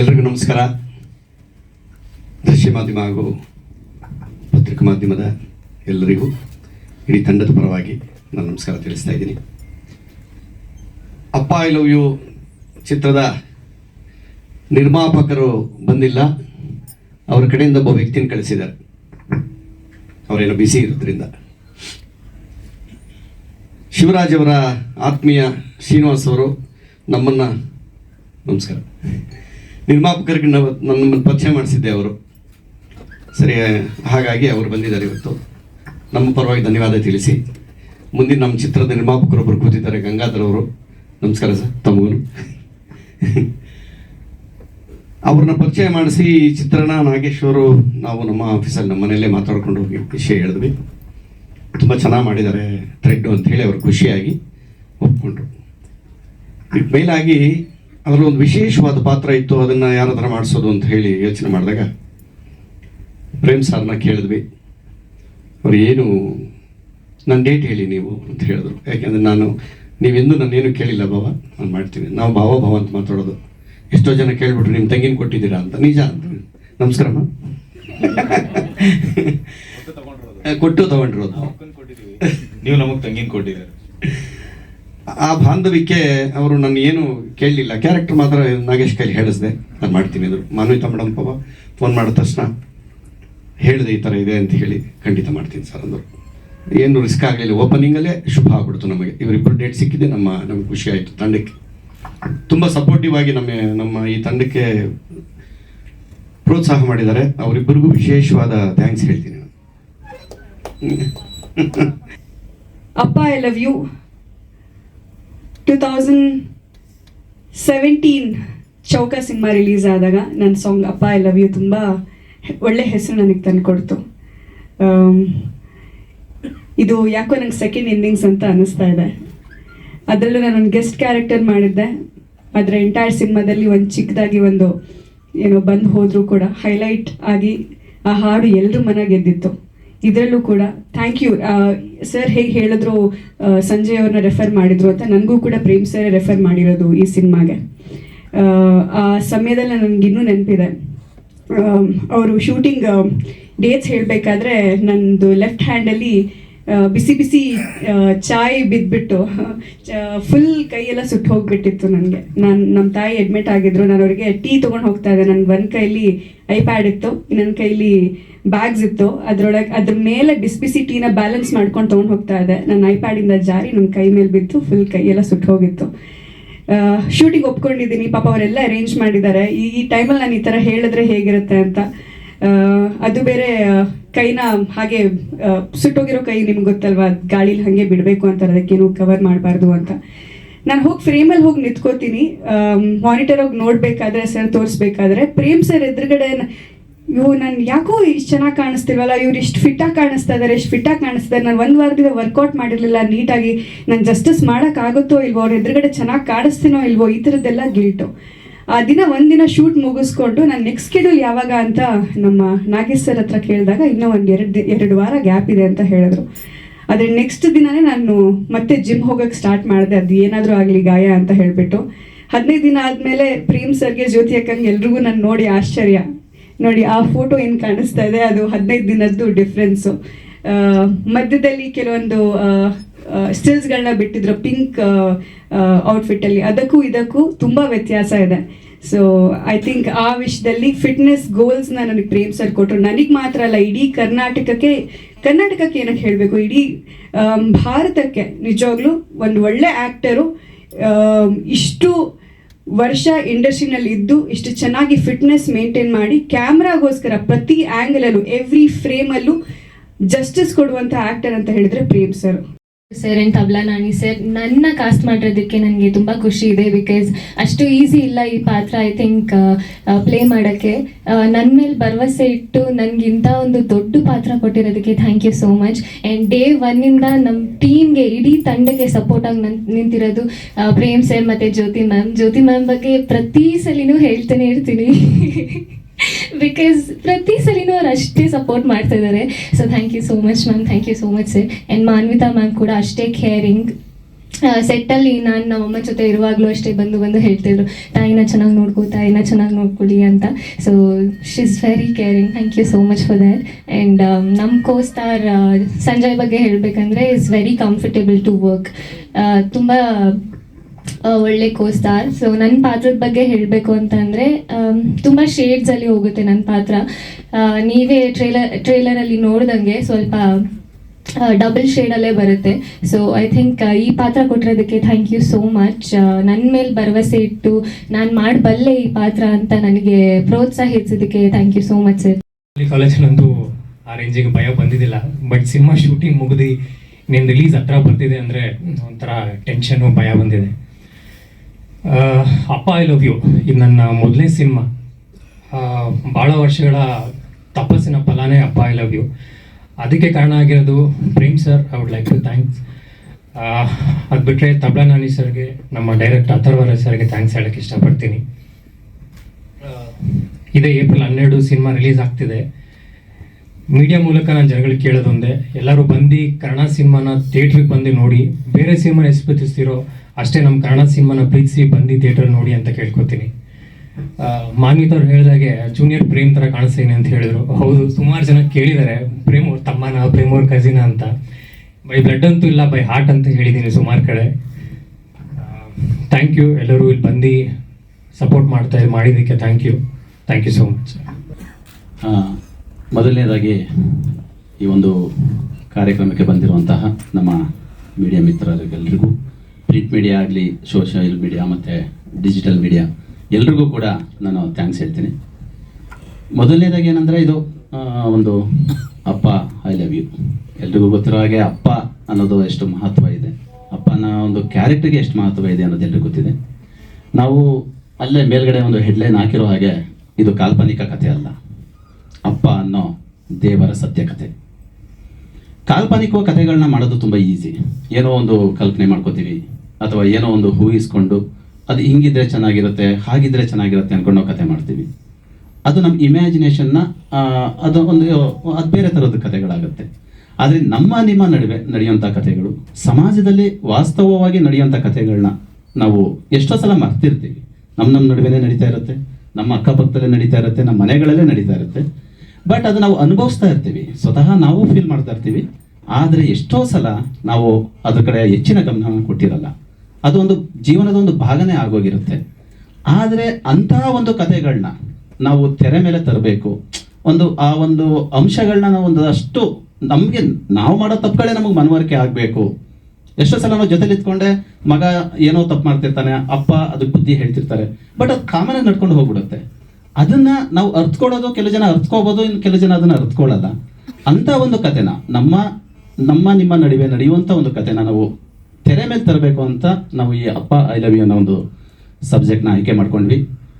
ಎಲ್ರಿಗೂ ನಮಸ್ಕಾರ. ದೃಶ್ಯ ಮಾಧ್ಯಮ ಹಾಗೂ ಪತ್ರಿಕಾ ಮಾಧ್ಯಮದ ಎಲ್ಲರಿಗೂ ಇಡೀ ತಂಡದ ಪರವಾಗಿ ನಾನು ನಮಸ್ಕಾರ ತಿಳಿಸ್ತಾ ಇದ್ದೀನಿ. ಅಪ್ಪ ಐ ಲವ್ ಯು ಚಿತ್ರದ ನಿರ್ಮಾಪಕರು ಬಂದಿಲ್ಲ. ಅವರ ಕಡೆಯಿಂದ ಒಬ್ಬ ವ್ಯಕ್ತಿನ ಕಳಿಸಿದ್ದಾರೆ. ಅವರೇನೋ ಬಿಸಿ ಇರೋದ್ರಿಂದ. ಶಿವರಾಜ್ ಅವರ ಆತ್ಮೀಯ ಶ್ರೀನಿವಾಸ್ ಅವರು ನಮ್ಮನ್ನ ನಮಸ್ಕಾರ. ನಿರ್ಮಾಪಕರಿಗೆ ನಾವು ನಮ್ಮನ್ನು ಪರಿಚಯ ಮಾಡಿಸಿದ್ದೆ ಅವರು. ಸರಿ, ಹಾಗಾಗಿ ಅವರು ಬಂದಿದ್ದಾರೆ ಇವತ್ತು. ನಮ್ಮ ಪರವಾಗಿ ಧನ್ಯವಾದ ತಿಳಿಸಿ. ಮುಂದಿನ ನಮ್ಮ ಚಿತ್ರದ ನಿರ್ಮಾಪಕರೊಬ್ಬರು ಕೂತಿದ್ದಾರೆ, ಗಂಗಾಧರ್ ಅವರು. ನಮಸ್ಕಾರ ಸರ್ ತಮಗೂ ಅವ್ರನ್ನ ಪರಿಚಯ ಮಾಡಿಸಿ ಈ ಚಿತ್ರಣ ನಾಗೇಶ್ವರು ನಾವು ನಮ್ಮ ಆಫೀಸಲ್ಲಿ ನಮ್ಮ ಮನೆಯಲ್ಲೇ ಮಾತಾಡ್ಕೊಂಡು ಹೋಗಿ ವಿಷಯ ಹೇಳಿದ್ವಿ. ತುಂಬ ಚೆನ್ನಾಗಿ ಮಾಡಿದ್ದಾರೆ ಥ್ರೆಡ್ಡು ಅಂತ ಹೇಳಿ ಅವರು ಖುಷಿಯಾಗಿ ಒಪ್ಕೊಂಡ್ರು. ಮೇಲಾಗಿ ಅದರಲ್ಲಿ ಒಂದು ವಿಶೇಷವಾದ ಪಾತ್ರ ಇತ್ತು ಅದನ್ನು ಯಾರಾದ್ರೂ ಮಾಡಿಸೋದು ಅಂತ ಹೇಳಿ ಯೋಚನೆ ಮಾಡಿದಾಗ ಪ್ರೇಮ್ ಸರ್ನ ಕೇಳಿದ್ವಿ. ಅವ್ರು ಏನು? ನನ್ನ ಡೇಟ್ ಹೇಳಿ ನೀವು ಅಂತ ಹೇಳಿದ್ರು. ಯಾಕೆಂದರೆ ನಾನು ನೀವೆಂದು ನಾನೇನು ಕೇಳಿಲ್ಲ ಭಾವ ನಾನು ಮಾಡ್ತೀನಿ. ನಾವು ಭಾವ ಭಾವ ಅಂತ ಮಾತಾಡೋದು. ಎಷ್ಟೋ ಜನ ಕೇಳಿಬಿಟ್ರು ನಿಮ್ಮ ತಂಗಿನ ಕೊಟ್ಟಿದ್ದೀರಾ ಅಂತ. ನಿಜ ಅಂತ. ನಮಸ್ಕಾರಮ್ಮ ಕೊಟ್ಟು ತಗೊಂಡಿರೋದು. ನೀವು ನಮಗೆ ತಂಗಿನ ಕೊಟ್ಟಿದ್ದೀರಿ. ಆ ಬಾಂಧವ್ಯಕ್ಕೆ ಅವರು ನನ್ನ ಏನು ಕೇಳಲಿಲ್ಲ. ಕ್ಯಾರೆಕ್ಟರ್ ಮಾತ್ರ ನಾಗೇಶ್ ಕೈಲಿ ಹೇಳಿಸ್ದೆ. ನಾನು ಮಾಡ್ತೀನಿ ಅಂದರು. ಮಾನ್ವಿತಾ ಮೇಡಮ್ ಪಾಪ ಫೋನ್ ಮಾಡಿದ ತಕ್ಷಣ ಹೇಳಿದೆ ಈ ಥರ ಇದೆ ಅಂತ ಹೇಳಿ ಖಂಡಿತ ಮಾಡ್ತೀನಿ ಸರ್ ಅಂದರು. ಏನು ರಿಸ್ಕ್ ಆಗಲಿಲ್ಲ. ಓಪನಿಂಗಲ್ಲೇ ಶುಭ ಆಗ್ಬಿಡ್ತು ನಮಗೆ. ಇವರಿಬ್ಬರು ಡೇಟ್ ಸಿಕ್ಕಿದೆ. ನಮ್ಮ, ನಮ್ಗೆ ಖುಷಿ ಆಯಿತು ತಂಡಕ್ಕೆ. ತುಂಬ ಸಪೋರ್ಟಿವ್ ಆಗಿ ನಮ್ಮ ನಮ್ಮ ಈ ತಂಡಕ್ಕೆ ಪ್ರೋತ್ಸಾಹ ಮಾಡಿದ್ದಾರೆ. ಅವರಿಬ್ಬರಿಗೂ ವಿಶೇಷವಾದ ಥ್ಯಾಂಕ್ಸ್ ಹೇಳ್ತೀನಿ ನಾನು. ಅಪ್ಪ I love you two thousand seventeen Chowka cinema release ಆದಾಗ ನನ್ನ ಸಾಂಗ್ ಅಪ್ಪ ಐ ಲವ್ ಯು ತುಂಬ ಒಳ್ಳೆ ಹೆಸರು ನನಗೆ ತಂದುಕೊಡ್ತು. ಇದು ಯಾಕೋ ನಂಗೆ ಸೆಕೆಂಡ್ ಇನ್ನಿಂಗ್ಸ್ ಅಂತ ಅನ್ನಿಸ್ತಾ ಇದೆ. ಅದರಲ್ಲೂ ನಾನು ಒಂದು ಗೆಸ್ಟ್ ಕ್ಯಾರೆಕ್ಟರ್ ಮಾಡಿದ್ದೆ. ಅದರ ಎಂಟೈರ್ ಸಿನಿಮಾದಲ್ಲಿ ಒಂದು ಚಿಕ್ಕದಾಗಿ ಒಂದು, ಏನೋ ಬಂದು ಹೋದರೂ ಕೂಡ ಹೈಲೈಟ್ ಆಗಿ ಆ ಹಾಡು ಎಲ್ಲರ ಮನ ಗೆದ್ದಿತ್ತು. ಇದರಲ್ಲೂ ಕೂಡ ಥ್ಯಾಂಕ್ ಯು ಸರ್ ಹೇಗೆ ಹೇಳಿದ್ರು ಸಂಜಯ್ ಅವ್ರನ್ನ ರೆಫರ್ ಮಾಡಿದ್ರು ಅಂತ ನನಗೂ ಕೂಡ ಪ್ರೇಮ್ ಸರ್ ರೆಫರ್ ಮಾಡಿರೋದು ಈ ಸಿನಿಮಾಗೆ. ಆ ಸಮಯದಲ್ಲಿ ನನಗೆ ಇನ್ನೂ ನೆನಪಿದೆ. ಅವರು ಶೂಟಿಂಗ್ ಡೇಟ್ಸ್ ಹೇಳಬೇಕಾದ್ರೆ ನಂದು ಲೆಫ್ಟ್ ಹ್ಯಾಂಡಲ್ಲಿ ಬಿಸಿ ಬಿಸಿ ಚಾಯ್ ಬಿದ್ದುಬಿಟ್ಟು ಫುಲ್ ಕೈಯೆಲ್ಲ ಸುಟ್ಟು ಹೋಗ್ಬಿಟ್ಟಿತ್ತು ನನಗೆ ನಾನು ನಮ್ಮ ತಾಯಿ ಅಡ್ಮಿಟ್ ಆಗಿದ್ರು, ನಾನು ಅವರಿಗೆ ಟೀ ತೊಗೊಂಡು ಹೋಗ್ತಾ ಇದ್ದೆ. ನನ್ನ ಒಂದು ಕೈಲಿ ಐಪ್ಯಾಡ್ ಇತ್ತು, ಇನ್ನೊಂದು ಕೈಲಿ ಬ್ಯಾಗ್ಸ್ ಇತ್ತು. ಅದ್ರೊಳಗೆ ಅದ್ರ ಮೇಲೆ ಬಿಸಿ ಟೀನ ಬ್ಯಾಲೆನ್ಸ್ ಮಾಡ್ಕೊಂಡು ತೊಗೊಂಡು ಹೋಗ್ತಾ ಇದ್ದೆ. ನನ್ನ ಐಪ್ಯಾಡಿಂದ ಜಾರಿ ನನ್ನ ಕೈ ಮೇಲೆ ಬಿದ್ದು ಫುಲ್ ಕೈಯೆಲ್ಲ ಸುಟ್ಟು ಹೋಗಿತ್ತು. ಶೂಟಿಂಗ್ ಒಪ್ಕೊಂಡಿದ್ದೀನಿ. ಪಾಪ ಅವರೆಲ್ಲ ಅರೇಂಜ್ ಮಾಡಿದ್ದಾರೆ. ಈ ಈ ಟೈಮಲ್ಲಿ ನಾನು ಈ ಥರ ಹೇಳಿದ್ರೆ ಹೇಗಿರುತ್ತೆ ಅಂತ. ಅದು ಬೇರೆ, ಕೈನ ಹಾಗೆ ಸುಟ್ಟೋಗಿರೋ ಕೈ ನಿಮ್ಗೆ ಗೊತ್ತಲ್ವಾ? ಗಾಳಿಲಿ ಹಾಗೆ ಬಿಡಬೇಕು ಅಂತ ಅದಕ್ಕೇನು ಕವರ್ ಮಾಡಬಾರ್ದು ಅಂತ. ನಾನು ಹೋಗಿ ಫ್ರೇಮಲ್ಲಿ ಹೋಗಿ ನಿಂತ್ಕೋತೀನಿ. ಮಾನಿಟರ್ ಹೋಗಿ ನೋಡಬೇಕಾದ್ರೆ ಸರ್ ತೋರಿಸ್ಬೇಕಾದ್ರೆ ಪ್ರೇಮ್ ಸರ್ ಎದುರುಗಡೆ ಇವು ನಾನು ಯಾಕೋ ಇಷ್ಟು ಚೆನ್ನಾಗಿ ಕಾಣಿಸ್ತಿಲ್ವಲ್ಲ? ಇವ್ರು ಇಷ್ಟು ಫಿಟ್ಟಾಗಿ ಕಾಣಿಸ್ತಾ ಇದ್ದಾರೆ ಇಷ್ಟು ಫಿಟ್ಟಾಗಿ ಕಾಣಿಸ್ತಾರೆ ನಾನು ಒಂದು ವಾರದಿಂದ ವರ್ಕೌಟ್ ಮಾಡಿರಲಿಲ್ಲ, ನೀಟಾಗಿ. ನಾನು ಜಸ್ಟಿಸ್ ಮಾಡೋಕ್ಕಾಗುತ್ತೋ ಇಲ್ವೋ, ಅವ್ರ ಎದುರುಗಡೆ ಚೆನ್ನಾಗಿ ಕಾಣಿಸ್ತೀನೋ ಇಲ್ವೋ, ಈ ಥರದ್ದೆಲ್ಲ ಗಿಲ್ಟು. ಆ ದಿನ ಒಂದಿನ ಶೂಟ್ ಮುಗಿಸ್ಕೊಂಡು ನಾನು ನೆಕ್ಸ್ಟ್ ಶೆಡ್ಯೂಲ್ ಯಾವಾಗ ಅಂತ ನಮ್ಮ ನಾಗೇಶ್ ಸರ್ ಹತ್ರ ಕೇಳಿದಾಗ ಇನ್ನೂ ಒಂದು ಎರಡು ಎರಡು ವಾರ ಗ್ಯಾಪ್ ಇದೆ ಅಂತ ಹೇಳಿದ್ರು. ಆದರೆ ನೆಕ್ಸ್ಟ್ ದಿನನೇ ನಾನು ಮತ್ತೆ ಜಿಮ್ ಹೋಗೋಕ್ಕೆ ಸ್ಟಾರ್ಟ್ ಮಾಡಿದೆ. ಅದು ಏನಾದರೂ ಆಗಲಿ ಗಾಯ ಅಂತ ಹೇಳಿಬಿಟ್ಟು. ಹದಿನೈದು ದಿನ ಆದಮೇಲೆ ಪ್ರೇಮ್ ಸರ್ಗೆ, ಜ್ಯೋತಿ ಅಕ್ಕಂಗೆ ಎಲ್ರಿಗೂ ನಾನು ನೋಡಿ ಆಶ್ಚರ್ಯ. ನೋಡಿ, ಆ ಫೋಟೋ ಏನು ಕಾಣಿಸ್ತಾ ಇದೆ? ಅದು ಹದಿನೈದು ದಿನದ್ದು ಡಿಫ್ರೆನ್ಸು ಮಧ್ಯದಲ್ಲಿ ಕೆಲವೊಂದು ಸ್ಟಿಲ್ಸ್ಗಳನ್ನ ಬಿಟ್ಟಿದ್ರು ಪಿಂಕ್ ಔಟ್ಫಿಟ್ಟಲ್ಲಿ ಅದಕ್ಕೂ ಇದಕ್ಕೂ ತುಂಬ ವ್ಯತ್ಯಾಸ ಇದೆ. ಸೊ ಐ ಥಿಂಕ್ ಆ ವಿಷಯದಲ್ಲಿ ಫಿಟ್ನೆಸ್ ಗೋಲ್ಸ್ನ ನನಗೆ ಪ್ರೇಮ್ ಸರ್ ಕೊಟ್ಟರು ನನಗೆ ಮಾತ್ರ ಅಲ್ಲ, ಇಡೀ ಕರ್ನಾಟಕಕ್ಕೆ ಕರ್ನಾಟಕಕ್ಕೆ ಏನಕ್ಕೆ ಹೇಳಬೇಕು? ಇಡೀ ಭಾರತಕ್ಕೆ ನಿಜವಾಗ್ಲೂ ಒಂದು ಒಳ್ಳೆ ಆ್ಯಕ್ಟರು ಇಷ್ಟು ವರ್ಷ ಇಂಡಸ್ಟ್ರಿನಲ್ಲಿ ಇದ್ದು ಇಷ್ಟು ಚೆನ್ನಾಗಿ ಫಿಟ್ನೆಸ್ ಮೇಂಟೈನ್ ಮಾಡಿ ಕ್ಯಾಮ್ರಾಗೋಸ್ಕರ ಪ್ರತಿ ಆ್ಯಂಗಲಲ್ಲೂ ಎವ್ರಿ ಫ್ರೇಮಲ್ಲೂ ಜಸ್ಟಿಸ್ ಕೊಡುವಂಥ ಆ್ಯಕ್ಟರ್ ಅಂತ ಹೇಳಿದ್ರೆ ಪ್ರೇಮ್ ಸರ್ ಸರ್ ಏನ್ ತಬ್ಲಾ ನಾನಿ ಸರ್. ನನ್ನ ಕಾಸ್ಟ್ ಮಾಡಿರೋದಕ್ಕೆ ನನಗೆ ತುಂಬಾ ಖುಷಿ ಇದೆ ಬಿಕಾಸ್ ಅಷ್ಟು ಈಸಿ ಇಲ್ಲ ಈ ಪಾತ್ರ ಐ ಥಿಂಕ್ ಪ್ಲೇ ಮಾಡೋಕ್ಕೆ. ನನ್ನ ಮೇಲೆ ಭರವಸೆ ಇಟ್ಟು ನನಗೆ ಇಂಥ ಒಂದು ದೊಡ್ಡ ಪಾತ್ರ ಕೊಟ್ಟಿರೋದಕ್ಕೆ thank you so much and day ಒನ್ನಿಂದ ನಮ್ಮ ಟೀಮ್ಗೆ ಇಡೀ ತಂಡಕ್ಕೆ ಸಪೋರ್ಟಾಗಿ ನನ್, ನಿಂತಿರೋದು ಪ್ರೇಮ್ ಸರ್ ಮತ್ತು ಜ್ಯೋತಿ ಮ್ಯಾಮ್ ಜ್ಯೋತಿ ಮ್ಯಾಮ್ ಬಗ್ಗೆ ಪ್ರತಿ ಸಲಿನೂ ಹೇಳ್ತಾನೆ ಇರ್ತೀನಿ. ಬಿಕಾಸ್ ಪ್ರತಿ ಸಲಿನೂ ಅವ್ರು ಅಷ್ಟೇ ಸಪೋರ್ಟ್ ಮಾಡ್ತಾ ಇದ್ದಾರೆ so thank you so much ma'am thank you so much sir and Manvita ma'am ಕೂಡ ಅಷ್ಟೇ ಕೇರಿಂಗ್ ಸೆಟ್ಟಲ್ಲಿ ನಾನು ನಮ್ಮ ಅಮ್ಮ ಜೊತೆ ಇರುವಾಗಲೂ ಅಷ್ಟೇ ಬಂದು ಬಂದು ಹೇಳ್ತಿದ್ರು ತಾಯಿನ ಚೆನ್ನಾಗಿ ನೋಡ್ಕೋ ತಾಯಿನ ಚೆನ್ನಾಗಿ ನೋಡ್ಕೊಳ್ಳಿ ಅಂತ. So she is very caring thank you so much for that and ನಮ್ಮ ಕೋ ಸ್ಟಾರ್ ಸಂಜಯ್ ಬಗ್ಗೆ ಹೇಳಬೇಕಂದ್ರೆ is very comfortable to work ತುಂಬ ಒಳ್ಳೆ ಕೋ ಸ್ಟಾರ್ ಸೊ ನನ್ನ ಪಾತ್ರದ ಬಗ್ಗೆ ಹೇಳಬೇಕು ಅಂತಂದರೆ ತುಂಬ ಶೇಡ್ಸಲ್ಲಿ ಹೋಗುತ್ತೆ ನನ್ನ ಪಾತ್ರ. ನೀವೇ ಟ್ರೇಲರ್ ಟ್ರೇಲರಲ್ಲಿ ನೋಡ್ದಂಗೆ ಸ್ವಲ್ಪ ಡಬಲ್ ಶೇಡಲ್ಲೇ ಬರುತ್ತೆ. ಸೊ ಐ ಥಿಂಕ್ ಈ ಪಾತ್ರ ಕೊಟ್ಟಿರೋದಕ್ಕೆ ಥ್ಯಾಂಕ್ ಯು ಸೋ ಮಚ್ ನನ್ನ ಮೇಲೆ ಭರವಸೆ ಇಟ್ಟು, ನಾನು ಮಾಡಬಲ್ಲೆ ಈ ಪಾತ್ರ ಅಂತ ನನಗೆ ಪ್ರೋತ್ಸಾಹಿಸೋದಕ್ಕೆ thank you so much sir ಕಾಲೇಜಿನಂತೂ ಆ ರೇಂಜಿಗೆ ಭಯ ಬಂದಿದ್ದಿಲ್ಲ. ಬಟ್ ಸಿನಿಮಾ ಶೂಟಿಂಗ್ ಮುಗಿದು, ನೀನು ರಿಲೀಸ್ ಹತ್ರ ಬರ್ತಿದೆ ಅಂದರೆ ಒಂಥರ ಟೆನ್ಷನು ಭಯ ಬಂದಿದೆ. ಅಪ್ಪ ಐ ಲವ್ ಯು ಇದು ನನ್ನ ಮೊದಲನೇ ಸಿನಿಮಾ. ಭಾಳ ವರ್ಷಗಳ ತಪಸ್ಸಿನ ಫಲನೇ ಅಪ್ಪ ಐ ಲವ್ ಯು ಅದಕ್ಕೆ ಕಾರಣ ಆಗಿರೋದು Prem sir I would like to thanks ಅದು ಬಿಟ್ಟರೆ ತಬ್ಲಾ ನಾನಿ ಸರ್ಗೆ ನಮ್ಮ ಡೈರೆಕ್ಟರ್ ಅಥರ್ವರ ಸರ್ಗೆ ಥ್ಯಾಂಕ್ಸ್ ಹೇಳಕ್ಕೆ ಇಷ್ಟಪಡ್ತೀನಿ. ಇದೇ ಏಪ್ರಿಲ್ ಹನ್ನೆರಡು ಸಿನಿಮಾ ರಿಲೀಸ್ ಆಗ್ತಿದೆ. ಮೀಡಿಯಾ ಮೂಲಕ ನಾನು ಜನಗಳಿಗೆ ಕೇಳೋದೊಂದೇ ಎಲ್ಲರೂ ಬಂದು ಕನ್ನಡ ಸಿನಿಮಾನ ಥಿಯೇಟ್ರಿಗೆ ಬಂದು ನೋಡಿ, ಬೇರೆ ಸಿನಿಮಾನ ಎಷ್ಟು ಪ್ರೀತಿಸ್ತಿರೋ ಅಷ್ಟೇ ನಮ್ಮ ಕನ್ನಡ ಸಿನಿಮಾನ ಪ್ರೀತಿಸಿ ಬಂದು ಥಿಯೇಟರ್ ನೋಡಿ ಅಂತ ಕೇಳ್ಕೊತೀನಿ. ಮಾನ್ವಿತವ್ರು ಹೇಳಿದಾಗೆ ಜೂನಿಯರ್ ಪ್ರೇಮ್ ಥರ ಕಾಣಿಸ್ತೇನೆ ಅಂತ ಹೇಳಿದರು. ಹೌದು, ಸುಮಾರು ಜನ ಕೇಳಿದ್ದಾರೆ ಪ್ರೇಮ್ ಅವ್ರ ತಮ್ಮನ, ಪ್ರೇಮ್ ಅವ್ರ ಕಸಿನ ಅಂತ. ಬೈ ಬ್ಲಡ್ ಅಂತೂ ಇಲ್ಲ, ಬೈ ಹಾರ್ಟ್ ಅಂತ ಹೇಳಿದ್ದೀನಿ ಸುಮಾರು ಕಡೆ. ಥ್ಯಾಂಕ್ ಯು ಎಲ್ಲರೂ ಇಲ್ಲಿ ಬಂದು ಸಪೋರ್ಟ್ ಮಾಡ್ತಾ ಮಾಡಿದ್ದಕ್ಕೆ thank you thank you so much ಮೊದಲನೇದಾಗಿ ಈ ಒಂದು ಕಾರ್ಯಕ್ರಮಕ್ಕೆ ಬಂದಿರುವಂತಹ ನಮ್ಮ ಮೀಡಿಯಾ ಮಿತ್ರರಿಗೆಲ್ಲರಿಗೂ ಪ್ರಿಂಟ್ ಮೀಡಿಯಾ ಆಗಲಿ ಸೋಷಿಯಲ್ ಮೀಡಿಯಾ ಮತ್ತು ಡಿಜಿಟಲ್ ಮೀಡಿಯಾ ಎಲ್ರಿಗೂ ಕೂಡ ನಾನು ಥ್ಯಾಂಕ್ಸ್ ಹೇಳ್ತೀನಿ. ಮೊದಲನೇದಾಗಿ ಏನಂದರೆ ಇದು ಒಂದು ಅಪ್ಪ ಐ ಲವ್ ಯು ಎಲ್ರಿಗೂ ಗೊತ್ತಿರೋ ಹಾಗೆ ಅಪ್ಪ ಅನ್ನೋದು ಎಷ್ಟು ಮಹತ್ವ ಇದೆ. ಅಪ್ಪನ ಒಂದು ಕ್ಯಾರೆಕ್ಟರ್ಗೆ ಎಷ್ಟು ಮಹತ್ವ ಇದೆ ಅನ್ನೋದು ಎಲ್ರಿಗೂ ಗೊತ್ತಿದೆ. ನಾವು ಅಲ್ಲೇ ಮೇಲ್ಗಡೆ ಒಂದು ಹೆಡ್ಲೈನ್ ಹಾಕಿರೋ ಹಾಗೆ ಇದು ಕಾಲ್ಪನಿಕ ಕಥೆ ಅಲ್ಲ. ಅಪ್ಪ ಅನ್ನೋ ದೇವರ ಸತ್ಯ ಕಥೆ ಕಾಲ್ಪನಿಕ ಕಥೆಗಳನ್ನ ಮಾಡೋದು ತುಂಬ ಈಸಿ ಏನೋ ಒಂದು ಕಲ್ಪನೆ ಮಾಡ್ಕೋತೀವಿ. ಅಥವಾ ಏನೋ ಒಂದು ಹೂಗಿಸ್ಕೊಂಡು ಅದು ಹಿಂಗಿದ್ರೆ ಚೆನ್ನಾಗಿರುತ್ತೆ, ಹಾಗಿದ್ರೆ ಚೆನ್ನಾಗಿರುತ್ತೆ ಅನ್ಕೊಂಡು ನಾವು ಕಥೆ ಮಾಡ್ತೀವಿ. ಅದು ನಮ್ಮ ಇಮ್ಯಾಜಿನೇಷನ್ನ ಅದು ಒಂದು, ಅದು ಬೇರೆ ಥರದ ಕಥೆಗಳಾಗುತ್ತೆ ಆದರೆ ನಮ್ಮ ನಿಮ್ಮ ನಡುವೆ ನಡೆಯುವಂಥ ಕಥೆಗಳು, ಸಮಾಜದಲ್ಲಿ ವಾಸ್ತವವಾಗಿ ನಡೆಯುವಂಥ ಕಥೆಗಳನ್ನ ನಾವು ಎಷ್ಟೋ ಸಲ ಮರ್ತಿರ್ತೀವಿ. ನಮ್ಮ ನಮ್ಮ ನಡುವೆನೇ ನಡೀತಾ ಇರುತ್ತೆ, ನಮ್ಮ ಅಕ್ಕಪಕ್ಕದಲ್ಲೇ ನಡೀತಾ ಇರುತ್ತೆ, ನಮ್ಮ ಮನೆಗಳಲ್ಲೇ ನಡೀತಾ ಇರುತ್ತೆ. ಬಟ್ ಅದು ನಾವು ಅನುಭವಿಸ್ತಾ ಇರ್ತೀವಿ. ಸ್ವತಃ ನಾವು ಫೀಲ್ ಮಾಡ್ತಾ ಇರ್ತೀವಿ. ಆದರೆ ಎಷ್ಟೋ ಸಲ ನಾವು ಅದ್ರ ಕಡೆ ಹೆಚ್ಚಿನ ಗಮನ ಕೊಟ್ಟಿರಲ್ಲ. ಅದು ಒಂದು ಜೀವನದ ಒಂದು ಭಾಗನೇ ಆಗೋಗಿರುತ್ತೆ. ಆದರೆ ಅಂತಹ ಒಂದು ಕಥೆಗಳನ್ನ ನಾವು ತೆರೆ ಮೇಲೆ ತರಬೇಕು. ಒಂದು ಆ ಒಂದು ಅಂಶಗಳನ್ನ ನಾವು ಒಂದು ಅಷ್ಟು ನಮಗೆ ನಾವು ಮಾಡೋ ತಪ್ಪುಗಳೇ ನಮಗೆ ಮನವರಿಕೆ ಆಗಬೇಕು. ಎಷ್ಟೋ ಸಲ ನಾವು ಜೊತೆಲಿ ಇದ್ಕೊಂಡೆ ಮಗ ಏನೋ ತಪ್ಪು ಮಾಡ್ತಿರ್ತಾನೆ, ಅಪ್ಪ ಅದಕ್ಕೆ ಬುದ್ಧಿ ಹೇಳ್ತಿರ್ತಾರೆ. ಬಟ್ ಅದು ಕಾಮನ್ ನಡ್ಕೊಂಡು ಹೋಗ್ಬಿಡುತ್ತೆ. ಅದನ್ನ ನಾವು ಅರ್ತ್ಕೊಳ್ಳೋದು, ಕೆಲವು ಜನ ಅರ್ತ್ಕೋಬೋದು, ಇನ್ನು ಕೆಲವು ಜನ ಅದನ್ನ ಅರ್ಥಕೊಳ್ಳಲ್ಲ ಅಂತ ಒಂದು ಕಥೆನ, ನಮ್ಮ ನಮ್ಮ, ನಿಮ್ಮ ನಡುವೆ ನಡೆಯುವಂತ ಒಂದು ಕಥೆನ ನಾವು ತೆರೆ ಮೇಲೆ ತರಬೇಕು ಅಂತ ನಾವು ಈ ಅಪ್ಪ ಐ ಲವ್ ಯು ಅನ್ನೋ ಒಂದು ಸಬ್ಜೆಕ್ಟ್ನ ಆಯ್ಕೆ ಮಾಡ್ಕೊಂಡ್ವಿ.